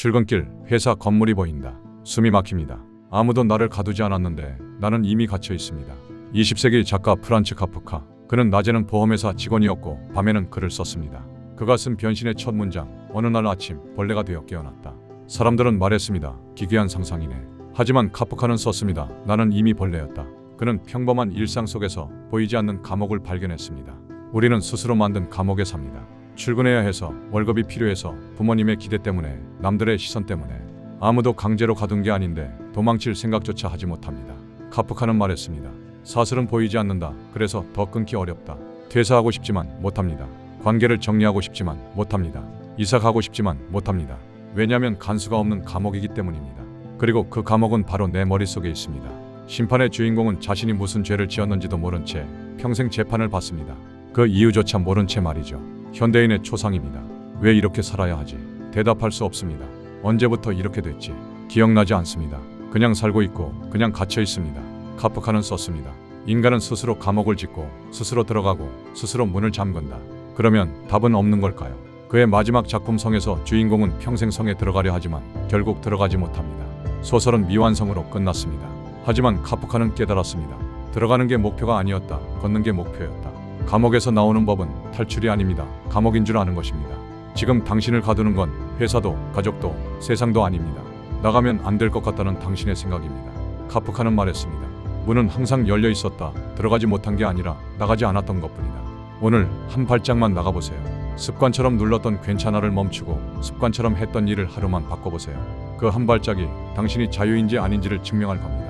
출근길 회사 건물이 보인다. 숨이 막힙니다. 아무도 나를 가두지 않았는데 나는 이미 갇혀 있습니다. 20세기 작가 프란츠 카프카. 그는 낮에는 보험회사 직원이었고 밤에는 글을 썼습니다. 그가 쓴 변신의 첫 문장. 어느 날 아침 벌레가 되어 깨어났다. 사람들은 말했습니다. 기괴한 상상이네. 하지만 카프카는 썼습니다. 나는 이미 벌레였다. 그는 평범한 일상 속에서 보이지 않는 감옥을 발견했습니다. 우리는 스스로 만든 감옥에 삽니다. 출근해야 해서 월급이 필요해서 부모님의 기대 때문에 남들의 시선 때문에 아무도 강제로 가둔 게 아닌데 도망칠 생각조차 하지 못합니다. 카프카는 말했습니다. 사슬은 보이지 않는다. 그래서 더 끊기 어렵다. 퇴사하고 싶지만 못합니다. 관계를 정리하고 싶지만 못합니다. 이사 가고 싶지만 못합니다. 왜냐하면 간수가 없는 감옥이기 때문입니다. 그리고 그 감옥은 바로 내 머릿속에 있습니다. 심판의 주인공은 자신이 무슨 죄를 지었는지도 모른 채 평생 재판을 받습니다. 그 이유조차 모른 채 말이죠. 현대인의 초상입니다. 왜 이렇게 살아야 하지? 대답할 수 없습니다. 언제부터 이렇게 됐지? 기억나지 않습니다. 그냥 살고 있고 그냥 갇혀 있습니다. 카프카는 썼습니다. 인간은 스스로 감옥을 짓고 스스로 들어가고 스스로 문을 잠근다. 그러면 답은 없는 걸까요? 그의 마지막 작품 성에서 주인공은 평생 성에 들어가려 하지만 결국 들어가지 못합니다. 소설은 미완성으로 끝났습니다. 하지만 카프카는 깨달았습니다. 들어가는 게 목표가 아니었다. 걷는 게 목표였다. 감옥에서 나오는 법은 탈출이 아닙니다. 감옥인 줄 아는 것입니다. 지금 당신을 가두는 건 회사도 가족도 세상도 아닙니다. 나가면 안 될 것 같다는 당신의 생각입니다. 카프카는 말했습니다. 문은 항상 열려 있었다. 들어가지 못한 게 아니라 나가지 않았던 것뿐이다. 오늘 한 발짝만 나가보세요. 습관처럼 눌렀던 괜찮아를 멈추고 습관처럼 했던 일을 하루만 바꿔보세요. 그 한 발짝이 당신이 자유인지 아닌지를 증명할 겁니다.